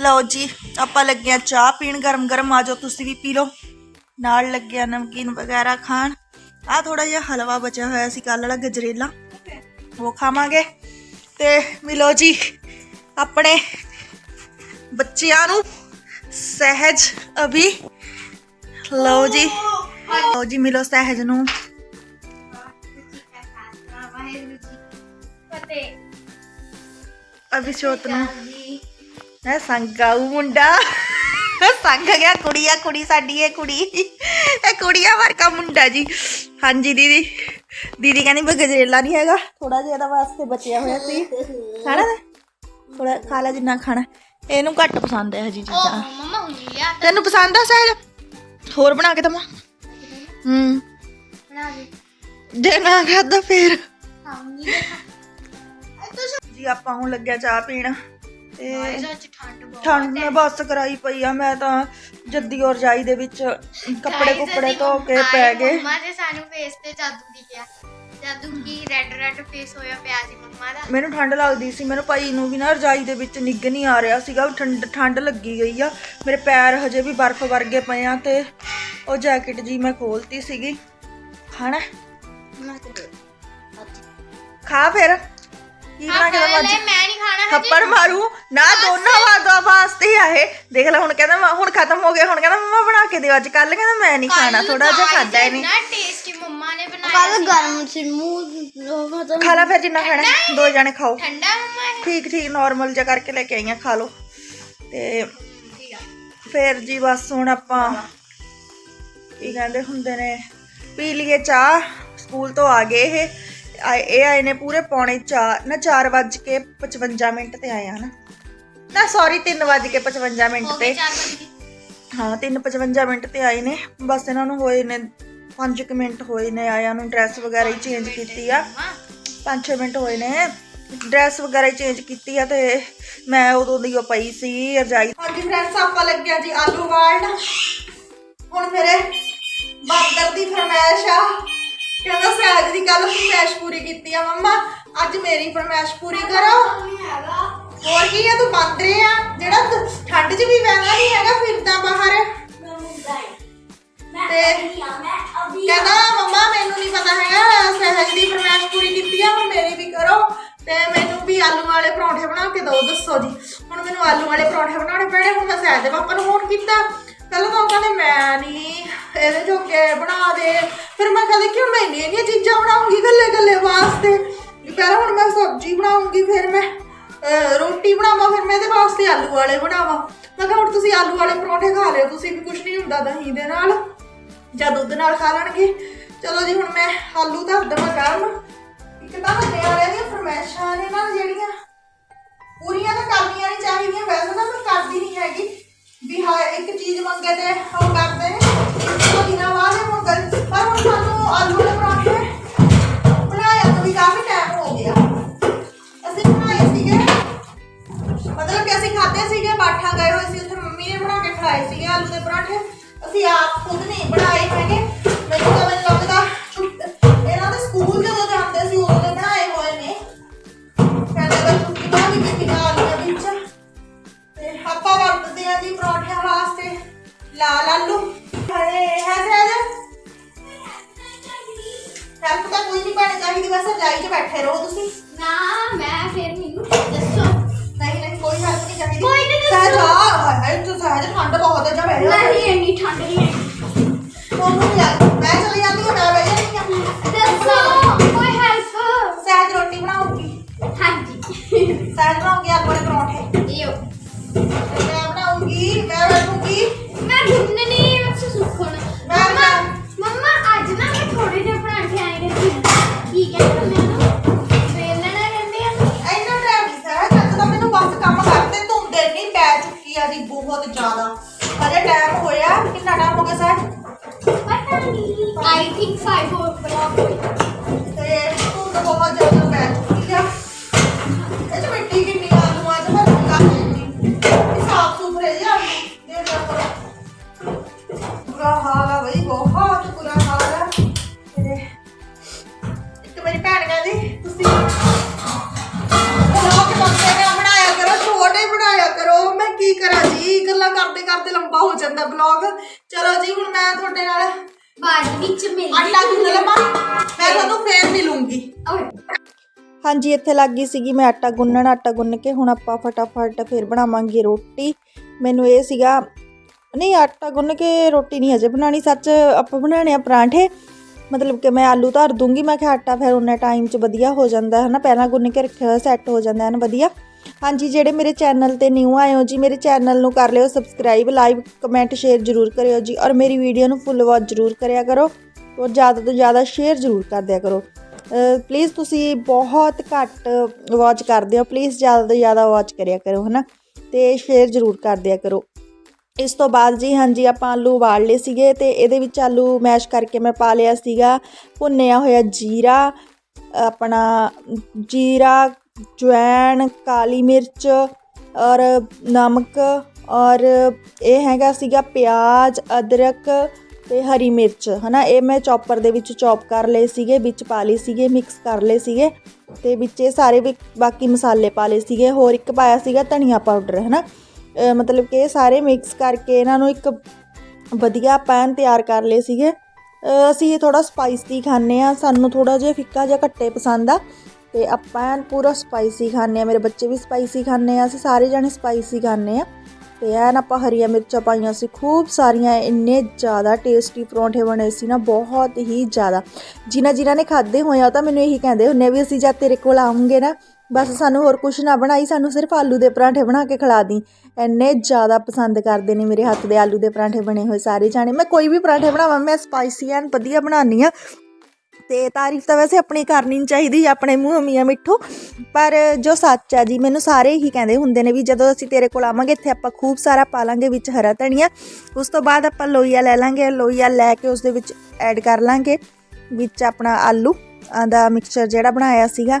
ਲਓ ਜੀ, ਆਪਾਂ ਲੱਗਿਆ ਚਾਹ ਪੀਣ। ਗਰਮ ਗਰਮ ਆ ਜਾਓ, ਤੁਸੀਂ ਵੀ ਪੀ ਲਓ। ਨਾਲ ਲੱਗਿਆ ਨਮਕੀਨ ਵਗੈਰਾ ਖਾਣ। ਆ ਥੋੜਾ ਜਿਹਾ ਹਲਵਾ ਬਚਿਆ ਹੋਇਆ ਸੀ ਕੱਲ ਵਾਲਾ ਗਜਰੇਲਾ। ਉਹ ਖਾਵਾਂਗੇ ਤੇ ਮਿਲੋ ਜੀ ਆਪਣੇ ਬੱਚਿਆਂ ਨੂੰ ਸਹਿਜ ਅਭੀ। ਲਓ ਜੀ ਲਓ ਜੀ, ਮਿਲੋ ਸਹਿਜ ਨੂੰ। ਅਭਿਸ਼ੋਤ ਨੂੰ। ਹੈ ਸੰਗਾਊ ਮੁੰਡਾ। ਸੰਗ ਗਿਆ, ਕੁੜੀ ਆ, ਕੁੜੀ ਸਾਡੀ ਇਹ ਕੁੜੀ। ਇਹ ਕੁੜੀਆ ਵਰਗਾ ਮੁੰਡਾ ਜੀ। ਹਾਂਜੀ ਦੀਦੀ। ਦੀਦੀ ਕਹਿੰਦੀ ਮੈਂ ਗਜਰੇਲਾ ਨਹੀਂ ਹੈਗਾ। ਥੋੜਾ ਜਿਹਾ ਇਹਦਾ ਵਾਸਤੇ ਬਚਿਆ ਹੋਇਆ ਸੀ। ਖਾਣਾ ਥੋੜਾ ਖਾ ਲੈ ਜਿੰਨਾ ਖਾਣਾ ਇਹਨੂੰ ਘੱਟ ਪਸੰਦ ਹੈ ਜੀ ਚੀਜ਼ਾਂ। ਮਮਾ ਹੁੰਦੀ ਲਿਆ ਤੈਨੂੰ ਪਸੰਦ ਆ ਸਹਿਜ ਹੋਰ ਬਣਾ ਕੇ ਦਵਾਂ? ਹੂੰ। ਬਣਾ ਦੇ। ਜੇ ਨਾ ਖਾਦਾ ਫੇਰ ਖਾਉਂਗੀ ਜੀ ਆਪਾਂ ਹੁਣ ਲੱਗਿਆ ਚਾਹ ਪੀਣ। ਤੇ ਠੰਡ ਨੇ ਬਸ ਕਰਾਈ ਪਈ ਆ ਮੈਂ ਤਾਂ ਜੱਦੀ ਔਰ ਜਾਈ ਦੇ ਵਿੱਚ ਕੱਪੜੇ ਕੁੱਪੜੇ ਧੋ ਕੇ ਪੈ ਗਏ। ਮੰਮਾ ਨੇ ਸਾਨੂੰ ਫੇਸ ਤੇ ਜਾਦੂ ਦਿਖਿਆ ਜਦ ਕਿ ਰੈੱਡ ਰੈੱਡ ਫੇਸ ਹੋਇਆ ਪਿਆ ਸੀ ਮੰਮਾ ਦਾ। ਮੈਨੂੰ ਠੰਡ ਲੱਗਦੀ ਸੀ ਮੈਨੂੰ ਭਾਈ ਨੂੰ ਵੀ ਨਾ ਰਜਾਈ ਦੇ ਵਿੱਚ ਨਿੱਘ ਨਹੀਂ ਆ ਰਿਹਾ ਸੀਗਾ ਠੰਡ ਠੰਡ ਲੱਗੀ ਗਈ ਆ। ਮੇਰੇ ਪੈਰ ਹਜੇ ਵੀ ਬਰਫ਼ ਵਰਗੇ ਪਏ ਆ ਤੇ ਉਹ ਜੈਕਟ ਜੀ ਮੈਂ ਖੋਲਤੀ ਸੀਗੀ। ਖਾਣਾ ਖਾ ਫਿਰ। ਕੀ ਬਣਾ ਕੇ ਦਵਾਂ ਅੱਜ? ਮੈਂ ਨਹੀਂ ਖਾਣਾ ਹਜੇ। ਥੱਪੜ ਮਾਰੂ। ਨਾ ਦੋਨਾਂ ਵਾਦਾ ਵਾਸਤੇ ਹੀ ਆ ਇਹ ਦੇਖ ਲੈ ਹੁਣ ਕਹਿੰਦਾ ਮੈਂ- ਹੁਣ ਖਤਮ ਹੋ ਗਿਆ ਹੁਣ ਕਹਿੰਦਾ ਮੰਮਾ ਬਣਾ ਕੇ ਦਿਓ। ਅੱਜ ਕੱਲ ਕਹਿੰਦਾ ਮੈਂ ਨਹੀਂ ਖਾਣਾ ਥੋੜਾ ਜਿਹਾ ਖਾਦਾ ਇਹਨੇ ਨਾ ਟੇਸਟੀ ਮੰਮਾ ਨੇ ਬਣਾਇਆ ਸੀ। ਗਰਮ ਸੀ ਮੂੰਹ ਮਤਲਬ ਖਾ ਲੈ ਫਿਰ ਜਿੰਨਾ ਖਾਣਾ। ਹੈ। ਦੋ ਜਣੇ ਖਾਓ। ਠੰਡਾ ਮੰਮਾ ਇਹ ਠੀਕ ਠੀਕ ਨਾਰਮਲ ਜਿਹਾ ਕਰਕੇ ਲੈ ਕੇ ਆਈਆਂ ਖਾ ਲਓ। ਤੇ ਫਿਰ ਜੀ ਬਸ ਹੁਣ ਆਪਾਂ ਕੀ ਕਹਿੰਦੇ ਹੁੰਦੇ ਨੇ ਪੀ ਲਈਏ ਚਾਹ। ਸਕੂਲ ਤੋਂ ਆ ਗਏ ਇਹ। ਆਏ- ਇਹ ਆਏ ਨੇ ਪੂਰੇ ਪੌਣੇ 4 ਨਾ 4 ਵੱਜ ਕੇ 55 ਮਿੰਟ ਤੇ ਆਏ ਹਨ ਨਾ। ਸੌਰੀ 3 ਵੱਜ ਕੇ 55 ਮਿੰਟ ਤੇ ਗਏ 4 ਵਜੇ ਹਾਂ 3:55 ਮਿੰਟ ਤੇ ਆਏ ਨੇ। ਬਸ ਇਹਨਾਂ ਨੂੰ ਹੋਏ ਨੇ 5 ਮਿੰਟ ਹੋਏ ਨੇ ਆਇਆਂ ਨੂੰ ਡਰੈਸ ਵਗੈਰਾ ਹੀ ਚੇਂਜ ਕੀਤੀ ਆ। 5-6 ਮਿੰਟ ਹੋਏ ਨੇ। ਡਰੈਸ ਵਗੈਰਾ ਹੀ ਚੇਂਜ ਕੀਤੀ ਆ ਤੇ ਮੈਂ ਉਦੋਂ ਦੀ ਉਹ ਪਈ ਸੀ ਰਜਾਈ। ਹਾਂਜੀ ਫਰੈਂਡਸ ਆਪਾਂ ਲੱਗਿਆ ਜੀ ਆਲੂ ਵਾਲਣ ਹੁਣ ਮੇਰੇ ਬਾਦਰ ਦੀ ਫਰਮਾਇਸ਼ ਆ। ਕਹਿੰਦਾ ਸਹਿਜ ਦੀ ਕੱਲ ਫਰਮਾਇਸ਼ ਪੂਰੀ ਕੀਤੀ ਆ ਮੰਮਾ, ਅੱਜ ਮੇਰੀ ਫਰਮਾਇਸ਼ ਪੂਰੀ ਕਰੋ। ਹੋਰ ਕੀ ਆ, ਤੂੰ ਬੰਦ ਰਿਹਾ ਜਿਹੜਾ ਤੂੰ ਠੰਡ 'ਚ ਵੀ ਵਹਿਣਾ ਨਹੀਂ ਹੈਗਾ ਫਿਰਦਾ ਬਾਹਰ। ਤੇ ਕਹਿੰਦਾ, ਮੰਮਾ, ਮੈਨੂੰ ਨਹੀਂ ਪਤਾ ਹੈਗਾ, ਸਹਿਜ ਦੀ ਫਰਮਾਇਸ਼ ਪੂਰੀ ਕੀਤੀ ਆ, ਹੁਣ ਮੇਰੀ ਵੀ ਕਰੋ। ਤੇ ਮੈਨੂੰ ਵੀ ਆਲੂ ਵਾਲੇ ਪਰੌਂਠੇ ਬਣਾ ਕੇ ਦਿਓ, ਦੱਸੋ ਜੀ। ਹੁਣ ਮੈਨੂੰ ਆਲੂ ਵਾਲੇ ਪਰੌਂਠੇ ਬਣਾਉਣੇ ਪੈਣੇ, ਹੁਣ ਮੈਂ ਸਹਿਜ ਦੇ ਪਾਪਾ ਨੂੰ ਫੋਨ ਕੀਤਾ। ਪਹਿਲਾਂ ਤਾਂ ਉਹ ਕਹਿੰਦੇ ਮੈਂ ਨਹੀਂ ਇਹਦੇ ਜੋਗੇ ਬਣਾ ਦੇ। ਫਿਰ ਮੈਂ ਕਹਿੰਦੀ ਕਿ ਮੈਂ ਇੰਨੀਆਂ ਇੰਨੀਆਂ ਚੀਜ਼ਾਂ ਬਣਾਉਂਗੀ ਗੱਲੇ ਗੱਲੇ ਵਾਸਤੇ? ਵੀ ਪਹਿਲਾਂ ਹੁਣ ਮੈਂ ਸਬਜ਼ੀ ਬਣਾਉਂਗੀ ਫਿਰ ਮੈਂ ਅਹ, ਰੋਟੀ ਬਣਾਵਾਂ ਫਿਰ ਮੈਂ ਇਹਦੇ ਵਾਸਤੇ ਆਲੂ ਵਾਲੇ ਬਣਾਵਾਂ। ਮੈਂ ਕਿਹਾ ਹੁਣ ਤੁਸੀਂ ਆਲੂ ਵਾਲੇ ਪਰੌਂਠੇ ਖਾ ਲਿਓ ਤੁਸੀਂ ਵੀ ਕੁਝ ਨਹੀਂ ਹੁੰਦਾ ਦਹੀਂ ਦੇ ਨਾਲ ਜਾਂ ਦੁੱਧ ਨਾਲ ਖਾ ਲੈਣਗੇ। ਚਲੋ ਜੀ ਹੁਣ ਮੈਂ ਆਲੂ ਧਰ ਦੇਵਾਂ ਕਰਨ ਇੱਕ ਤਾਂ ਵੱਡੇ ਵਾਲਿਆਂ ਦੀਆਂ ਫਰਮੈਸ਼ਾਂ ਨੇ ਨਾ ਜਿਹੜੀਆਂ। ਪੂਰੀਆਂ ਤਾਂ ਕਰਨੀਆਂ ਨਹੀਂ ਚਾਹੀਦੀਆਂ ਵੈਸੇ ਤਾਂ ਮੈਂ ਕਰਦੀ ਨਹੀਂ ਹੈਗੀ। ਵੀ ਹਾਂ ਇੱਕ ਚੀਜ਼ ਮੰਗੇ ਤੇ ਉਹ ਹੈਲਪ ਤਾਂ ਕੋਈ ਨਹੀਂ ਪਾਣੀ ਚਾਹੀਦੀ ਬਸ ਰਜਾਈ 'ਚ ਬੈਠੇ ਰਹੋ ਤੁਸੀਂ। ਨਾ ਮੈਂ ਫਿਰ ਮੈਨੂੰ ਦੱਸੋ? ਨਹੀਂ ਨਹੀਂ ਕੋਈ ਹੈਲਪ ਨਹੀਂ ਚਾਹੀਦੀ ਕੋਈ ਨਹੀਂ ਸਹਿਜ ਆ ਹਾਏ ਹਾਏ ਤੂੰ ਸਹਿਜ ਠੰਡ ਬਹੁਤ ਹੈ ਜਾ ਬਹਿ ਜਾ ਨਹੀਂ ਇੰਨੀ ਠੰਡ ਨਹੀਂ ਹੈ ਉਹਨੂੰ ਵੀ ਆ ਮੈਂ ਚਲੀ ਜਾਂਦੀ ਹਾਂ ਮੈਂ ਬਹਿ ਜਾਂਦੀ ਹਾਂ। ਦੱਸੋ ਕੋਈ ਹੈਲਪ ਸਹਿਜ ਰੋਟੀ ਬਣਾਉਗੀ। ਹਾਂਜੀ। ਸਹਿਜ ਬਣਾਉਗੀ ਆਲੂ ਵਾਲੇ ਪਰੌਂਠੇ। ਲਿਓ ਤੇ ਮੈਂ ਬਣਾਉਂਗੀ ਮੈਂ ਬੈਠੂਗੀ। ਮੈਂ ਗੁੰਨਣੀ ਵਿੱਚ ਸੁੱਖਣ ਮੈਂ ਮੰਮਾ ਮੰਮਾ ਅੱਜ ਨਾ ਮੈਂ ਥੋੜੇ ਜਿਹੇ ਪਰਾਂਠੇ ਆਏ ਨੇ ਕੀ ਕਹਿੰਦੇ ਲੰਬਾ ਹੋ ਜਾਂਦਾ ਬਲੌਗ ਚਲੋ ਜੀ ਹੁਣ ਮੈਂ ਤੁਹਾਡੇ ਨਾਲ ਬਾਅਦ ਵਿੱਚ ਮਿਲ ਆਟਾ ਗੁੰਨ ਲਵਾਂ। ਮੈਂ ਤੁਹਾਨੂੰ ਫੇਰ ਮਿਲੂੰਗੀ। ਹਾਂਜੀ ਇੱਥੇ ਲੱਗ ਗਈ ਸੀਗੀ ਮੈਂ ਆਟਾ ਗੁੰਨਣ। ਆਟਾ ਗੁੰਨ ਕੇ ਹੁਣ ਆਪਾਂ ਫਟਾਫਟ ਫਿਰ ਬਣਾਵਾਂਗੇ ਰੋਟੀ। ਮੈਨੂੰ ਇਹ ਸੀਗਾ ਨਹੀਂ ਆਟਾ ਗੁੰਨ ਕੇ ਰੋਟੀ ਨਹੀਂ ਹਜੇ ਬਣਾਣੀ ਸੱਚ ਆਪਾਂ ਬਣਾਣੇ ਆ ਪਰਾਂਠੇ। ਮਤਲਬ ਕਿ ਮੈਂ ਆਲੂ ਧਰ ਦੂੰਗੀ। ਮੈਂ ਕਿਹਾ ਆਟਾ ਫਿਰ ਉਹਨੇ ਟਾਈਮ 'ਚ ਵਧੀਆ ਹੋ ਜਾਂਦਾ ਹੈ ਨਾ। ਪਹਿਲਾਂ ਗੁੰਨ ਕੇ ਰੱਖਿਆ ਹੋਇਆ ਸੈੱਟ ਹੋ ਜਾਂਦਾ ਹੈ ਨਾ ਵਧੀਆ। ਹਾਂਜੀ, ਜਿਹੜੇ ਮੇਰੇ ਚੈਨਲ ਤੇ ਨਿਊ ਆਏ ਹੋ ਜੀ, ਮੇਰੇ ਚੈਨਲ ਨੂੰ ਕਰ ਲਿਓ ਸਬਸਕ੍ਰਾਈਬ ਲਾਈਕ ਕਮੈਂਟ ਸ਼ੇਅਰ ਜ਼ਰੂਰ ਕਰਿਓ ਜੀ ਔਰ ਮੇਰੀ ਵੀਡੀਓ ਨੂੰ ਫੁੱਲ ਵਾਚ ਜ਼ਰੂਰ ਕਰਿਆ ਕਰੋ ਔਰ ਜ਼ਿਆਦਾ ਤੋਂ ਜ਼ਿਆਦਾ ਸ਼ੇਅਰ ਜ਼ਰੂਰ ਕਰ ਦਿਆ ਕਰੋ। ਪਲੀਜ਼ ਤੁਸੀਂ ਬਹੁਤ ਘੱਟ ਵਾਚ ਕਰਦੇ ਹੋ ਪਲੀਜ਼ ਜ਼ਿਆਦਾ ਤੋਂ ਜ਼ਿਆਦਾ ਵਾਚ ਕਰਿਆ ਕਰੋ, ਹਨਾ? ਤੇ ਸ਼ੇਅਰ ਜ਼ਰੂਰ ਕਰ ਦਿਆ ਕਰੋ। ਇਸ ਤੋਂ ਬਾਅਦ ਜੀ, ਹਾਂਜੀ, ਆਪਾਂ ਆਲੂ ਉਬਾਲ ਲਏ ਸੀਗੇ ਤੇ ਇਹਦੇ ਵਿੱਚ ਆਲੂ ਮੈਸ਼ ਕਰਕੇ ਮੈਂ ਪਾ ਲਿਆ ਸੀਗਾ ਭੁੰਨਿਆ ਹੋਇਆ ਜੀਰਾ, ਆਪਣਾ ਜੀਰਾ ਜਵੈਣ, ਕਾਲੀ ਮਿਰਚ ਔਰ ਨਮਕ ਔਰ ਇਹ ਹੈਗਾ ਸੀਗਾ ਪਿਆਜ਼, ਅਦਰਕ ਅਤੇ ਹਰੀ ਮਿਰਚ ਹੈ ਨਾ ਇਹ ਮੈਂ ਚੋਪਰ ਦੇ ਵਿੱਚ ਚੌਪ ਕਰ ਲਏ ਸੀਗੇ, ਵਿੱਚ ਪਾ ਲਏ ਸੀਗੇ ਮਿਕਸ ਕਰ ਲਏ ਸੀਗੇ ਅਤੇ ਵਿੱਚ ਇਹ ਸਾਰੇ ਵੀ ਬਾਕੀ ਮਸਾਲੇ ਪਾ ਲਏ ਸੀਗੇ। ਹੋਰ ਇੱਕ ਪਾਇਆ ਸੀਗਾ ਧਨੀਆ ਪਾਊਡਰ ਹੈ ਨਾ ਮਤਲਬ ਕਿ ਇਹ ਸਾਰੇ ਮਿਕਸ ਕਰਕੇ ਇਹਨਾਂ ਨੂੰ ਇੱਕ ਵਧੀਆ ਪੈਨ ਤਿਆਰ ਕਰ ਲਏ ਸੀਗੇ। ਅਸੀਂ ਇਹ ਥੋੜਾ ਸਪਾਈਸੀ ਖਾਂਦੇ ਆ ਸਾਨੂੰ ਥੋੜਾ ਜਿਹਾ ਫਿੱਕਾ ਜਿਹਾ ਘੱਟੇ ਪਸੰਦ ਆ। ਤੇ ਆਪਾਂ ਐਨ ਪੂਰਾ ਸਪਾਈਸੀ ਖਾਂਦੇ ਆ, ਮੇਰੇ ਬੱਚੇ ਵੀ ਸਪਾਈਸੀ ਖਾਂਦੇ ਆ, ਅਸੀਂ ਸਾਰੇ ਜਾਣੇ ਸਪਾਈਸੀ ਖਾਂਦੇ ਆ। ਤੇ ਐਨ ਆਪਾਂ ਹਰੀਆਂ ਮਿਰਚਾਂ ਪਾਈਆਂ ਸੀ, ਖੂਬ ਸਾਰੀਆਂ, ਇੰਨੇ ਜ਼ਿਆਦਾ ਟੇਸਟੀ ਪਰੌਂਠੇ ਬਣੇ ਸੀ ਨਾ, ਬਹੁਤ ਹੀ ਜ਼ਿਆਦਾ। ਜਿਨ੍ਹਾਂ ਜਿਨ੍ਹਾਂ ਨੇ ਖਾਦੇ ਹੋਏ ਆ ਉਹ ਤਾਂ ਮੈਨੂੰ ਇਹੀ ਕਹਿੰਦੇ ਹੁੰਨੇ ਵੀ ਅਸੀਂ ਜਦ ਤੇਰੇ ਕੋਲ ਆਉਂਗੇ ਨਾ, ਬਸ ਸਾਨੂੰ ਹੋਰ ਕੁਝ ਨਾ ਬਣਾਈ, ਸਾਨੂੰ ਸਿਰਫ ਆਲੂ ਦੇ ਪਰਾਂਠੇ ਬਣਾ ਕੇ ਖਿਲਾ ਦੀ। ਇੰਨੇ ਜ਼ਿਆਦਾ ਪਸੰਦ ਕਰਦੇ ਨੇ ਮੇਰੇ ਹੱਥ ਦੇ ਆਲੂ ਦੇ ਪਰਾਂਠੇ ਬਣੇ ਹੋਏ ਸਾਰੇ ਜਾਣੇ। ਮੈਂ ਕੋਈ ਵੀ ਪਰਾਂਠੇ ਬਣਾਵਾਂ, ਮੈਂ ਸਪਾਈਸੀ ਐਨ ਵਧੀਆ ਬਣਾਉਂਦੀ ਆ ਤੇ ਤਾਰੀਫ ਤਾਂ ਵੈਸੇ ਆਪਣੀ ਕਰਨੀ ਨਹੀਂ ਚਾਹੀਦੀ, ਆਪਣੇ ਮੂੰਹ ਮੀਆਂ ਮਿੱਠੂ। ਪਰ ਜੋ ਸੱਚ ਆ ਜੀ, ਮੈਨੂੰ ਸਾਰੇ ਹੀ ਕਹਿੰਦੇ ਹੁੰਦੇ ਨੇ ਵੀ ਜਦੋਂ ਅਸੀਂ ਤੇਰੇ ਕੋਲ ਆਵਾਂਗੇ, ਇੱਥੇ ਆਪਾਂ ਖੂਬ ਸਾਰਾ ਪਾ ਲਾਂਗੇ ਵਿੱਚ ਹਰਾ ਧਨੀਆ। ਉਸ ਤੋਂ ਬਾਅਦ ਆਪਾਂ ਲੋਈਆ ਲੈ ਲਾਂਗੇ, ਲੋਈਆ ਲੈ ਕੇ ਉਸ ਦੇ ਵਿੱਚ ਐਡ ਕਰ ਲਾਂਗੇ ਵਿੱਚ ਆਪਣਾ ਆਲੂ ਦਾ ਮਿਕਸਚਰ ਜਿਹੜਾ ਬਣਾਇਆ ਸੀਗਾ।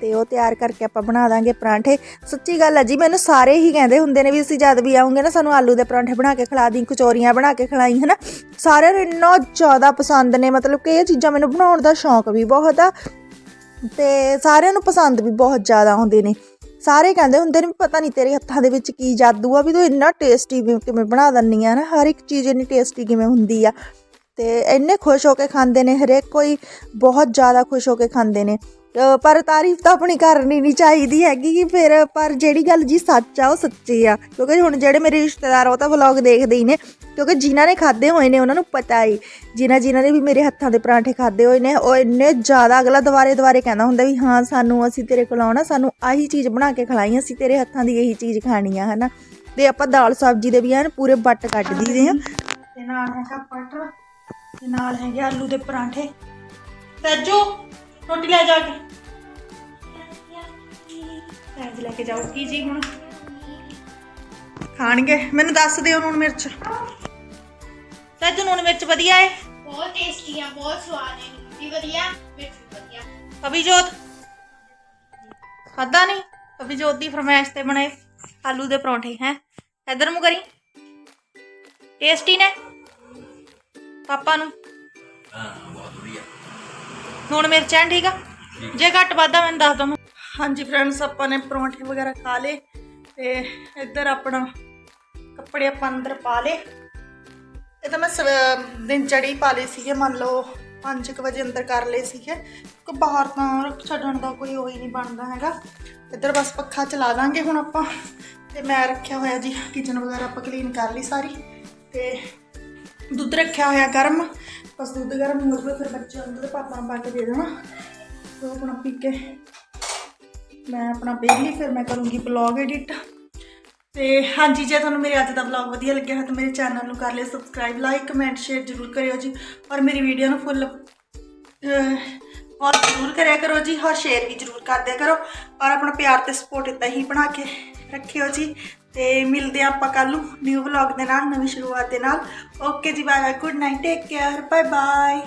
ਤੇ ਉਹ ਤਿਆਰ ਕਰਕੇ ਆਪਾਂ ਬਣਾ ਦਾਂਗੇ ਪਰਾਂਠੇ। ਸੱਚੀ ਗੱਲ ਆ ਜੀ, ਮੈਨੂੰ ਸਾਰੇ ਹੀ ਕਹਿੰਦੇ ਹੁੰਦੇ ਨੇ ਵੀ ਅਸੀਂ ਜਦ ਵੀ ਆਉਂਗੇ ਨਾ ਸਾਨੂੰ ਆਲੂ ਦੇ ਪਰਾਂਠੇ ਬਣਾ ਕੇ ਖਿਲਾ ਦੀ ਕਚੋਰੀਆਂ ਬਣਾ ਕੇ ਖਿਲਾਈ, ਹਨਾ? ਸਾਰਿਆਂ ਨੂੰ ਇੰਨਾ ਜ਼ਿਆਦਾ ਪਸੰਦ ਨੇ, ਮਤਲਬ ਕਿ ਇਹ ਚੀਜ਼ਾਂ ਮੈਨੂੰ ਬਣਾਉਣ ਦਾ ਸ਼ੌਂਕ ਵੀ ਬਹੁਤ ਆ ਤੇ ਸਾਰਿਆਂ ਨੂੰ ਪਸੰਦ ਵੀ ਬਹੁਤ ਜ਼ਿਆਦਾ ਆਉਂਦੇ ਨੇ। ਸਾਰੇ ਕਹਿੰਦੇ ਹੁੰਦੇ ਨੇ ਵੀ ਪਤਾ ਨਹੀਂ ਤੇਰੇ ਹੱਥਾਂ ਦੇ ਵਿੱਚ ਕੀ ਜਾਦੂ ਆ ਵੀ ਤੂੰ ਇੰਨਾ ਟੇਸਟੀ ਕਿਵੇਂ ਬਣਾ ਦਿੰਨੀ ਆ ਨਾ ਹਰ ਇੱਕ ਚੀਜ਼ ਇੰਨੀ ਟੇਸਟੀ ਕਿਵੇਂ ਹੁੰਦੀ ਆ। ਤੇ ਇੰਨੇ ਖੁਸ਼ ਹੋ ਕੇ ਖਾਂਦੇ ਨੇ ਹਰੇਕ ਕੋਈ, ਬਹੁਤ ਜ਼ਿਆਦਾ ਖੁਸ਼ ਹੋ ਕੇ ਖਾਂਦੇ ਨੇ। ਪਰ ਤਾਰੀਫ ਤਾਂ ਆਪਣੀ ਕਰਨੀ ਨਹੀਂ ਚਾਹੀਦੀ ਹੈਗੀ ਕਿ ਫਿਰ, ਪਰ ਜਿਹੜੀ ਗੱਲ ਜੀ ਸੱਚ ਆ, ਉਹ ਸੱਚੀ ਆ। ਕਿਉਂਕਿ ਹੁਣ ਜਿਹੜੇ ਮੇਰੇ ਰਿਸ਼ਤੇਦਾਰ ਆ, ਉਹ ਤਾਂ ਵਲੌਗ ਦੇਖਦੇ ਹੀ ਨੇ। ਕਿਉਂਕਿ ਜਿਨ੍ਹਾਂ ਨੇ ਖਾਦੇ ਹੋਏ ਨੇ, ਉਹਨਾਂ ਨੂੰ ਪਤਾ ਹੀ ਜਿਨ੍ਹਾਂ ਜਿਨ੍ਹਾਂ ਨੇ ਵੀ ਮੇਰੇ ਹੱਥਾਂ ਦੇ ਪਰਾਂਠੇ ਖਾਦੇ ਹੋਏ ਨੇ, ਉਹ ਇੰਨੇ ਜ਼ਿਆਦਾ ਅਗਲਾ ਦੁਬਾਰੇ ਦੁਬਾਰੇ ਕਹਿੰਦਾ ਹੁੰਦਾ ਵੀ, ਹਾਂ, ਸਾਨੂੰ, ਅਸੀਂ ਤੇਰੇ ਕੋਲ ਆਉਣਾ, ਸਾਨੂੰ ਆਹੀ ਚੀਜ਼ ਬਣਾ ਕੇ ਖਲਾਈ ਅਸੀਂ ਤੇਰੇ ਹੱਥਾਂ ਦੀ ਇਹੀ ਚੀਜ਼ ਖਾਣੀ ਆ, ਹਨਾ? ਤੇ ਆਪਾਂ ਦਾਲ ਸਬਜ਼ੀ ਦੇ ਵੀ ਐਨ ਪੂਰੇ ਬੱਟ ਕੱਢ ਦਈਦੇ ਆ। ਤੇ ਨਾਲ ਹੈਗਾ ਪਟਰ ਤੇ ਨਾਲ ਹੈਗੇ ਆਲੂ ਦੇ ਪਰਾਂਠੇ। ਸੱਜੂ ਰੋਟੀ ਲੈ ਜਾ ਕੇ। ਸੈਂਜ ਲੈ ਕੇ ਜਾਊਗੀ ਜੀ ਹੁਣ? ਖਾਣਗੇ? ਮੈਨੂੰ ਦੱਸ ਦਿਓ ਨੂਣ ਮਿਰਚ। ਸੱਜੂ ਨੂਣ ਮਿਰਚ ਵਧੀਆ ਏ। ਬਹੁਤ ਟੇਸਟੀ ਆ ਬਹੁਤ ਸਵਾਦ ਹੈ ਵੀ ਵਧੀਆ ਮਿਰਚ ਵੀ ਵਧੀਆ। ਅਭਿਜੋਤ। ਖਾਦਾ ਨਹੀਂ? ਅਭਿਜੋਤ ਦੀ ਫਰਮਾਇਸ਼ ਤੇ ਬਣੇ ਆਲੂ ਦੇ ਪਰੌਂਠੇ ਹੈ? ਇਧਰ ਮੂੰਹ ਕਰੀ। ਟੇਸਟੀ ਨੇ? ਪਾਪਾ ਨੂੰ? ਹੁਣ ਮਿਰਚਾਂ ਠੀਕ ਆ? ਜੇ ਘੱਟ ਵਾਧਾ ਮੈਨੂੰ ਦੱਸ ਦੋ ਹਾਂਜੀ ਫਰੈਂਡਸ ਆਪਾਂ ਨੇ ਪਰੌਂਠੇ ਵਗੈਰਾ ਖਾ ਲਏ ਤੇ ਇੱਧਰ ਆਪਣਾ ਕੱਪੜੇ ਆਪਾਂ ਅੰਦਰ ਪਾ ਲਏ। ਇਹ ਤਾਂ ਮੈਂ ਸਵ- ਦਿਨ ਚੜੀ ਪਾ ਲਏ ਸੀਗੇ ਮੰਨ ਲਓ 5 ਵਜੇ ਅੰਦਰ ਕਰ ਲਏ ਸੀਗੇ। ਕਿ ਬਾਹਰ ਤਾਂ ਰੱਖ ਛੱਡਣ ਦਾ ਕੋਈ ਉਹ ਹੀ ਨਹੀਂ ਬਣਦਾ ਹੈਗਾ। ਇੱਧਰ ਬਸ ਪੱਖਾ ਚਲਾ ਦਾਂਗੇ ਹੁਣ ਆਪਾਂ। ਤੇ ਮੈਂ ਰੱਖਿਆ ਹੋਇਆ ਜੀ ਕਿਚਨ ਵਗੈਰਾ ਆਪਾਂ ਕਲੀਨ ਕਰ ਲਈ ਸਾਰੀ। ਤੇ ਦੁੱਧ ਰੱਖਿਆ ਹੋਇਆ ਗਰਮ। ਬਸ ਦੁੱਧ ਗਰਮ ਹੋ ਜਾਵੇ ਫਿਰ ਬੱਚੇ ਅੰਦਰ ਤੇ ਪਾਪਾ ਨੂੰ ਪਾ ਕੇ ਦੇ ਦੇਣਾ। ਉਹ ਆਪਣਾ ਪੀ ਕੇ ਮੈਂ ਆਪਣਾ ਬੇਲੀ ਫਿਰ ਮੈਂ ਕਰੂੰਗੀ ਬਲੌਗ ਐਡਿਟ ਤੇ ਹਾਂਜੀ, ਜੇ ਤੁਹਾਨੂੰ ਮੇਰੇ ਅੱਜ ਦਾ ਵਲੌਗ ਵਧੀਆ ਲੱਗਿਆ ਹੈ ਤਾਂ ਮੇਰੇ ਚੈਨਲ ਨੂੰ ਕਰ ਲਿਓ ਸਬਸਕ੍ਰਾਈਬ ਲਾਈਕ ਕਮੈਂਟ ਸ਼ੇਅਰ ਜ਼ਰੂਰ ਕਰਿਓ ਜੀ। ਔਰ ਮੇਰੀ ਵੀਡੀਓ ਨੂੰ ਫੁੱਲ ਔਰ ਜ਼ਰੂਰ ਕਰਿਆ ਕਰੋ ਜੀ, ਔਰ ਸ਼ੇਅਰ ਵੀ ਜ਼ਰੂਰ ਕਰਦਿਆ ਕਰੋ। ਔਰ ਆਪਣਾ ਪਿਆਰ ਤੇ ਸਪੋਰਟ ਇਦਾਂ ਹੀ ਬਣਾ ਕੇ ਰੱਖਿਓ ਜੀ। ਤੇ ਮਿਲਦੇ ਹਾਂ ਆਪਾਂ ਕੱਲ ਨੂੰ ਨਿਊ ਵਲੌਗ ਦੇ ਨਾਲ, ਨਵੀਂ ਸ਼ੁਰੂਆਤ ਦੇ ਨਾਲ। ਓਕੇ ਜੀ bye bye good night take care bye bye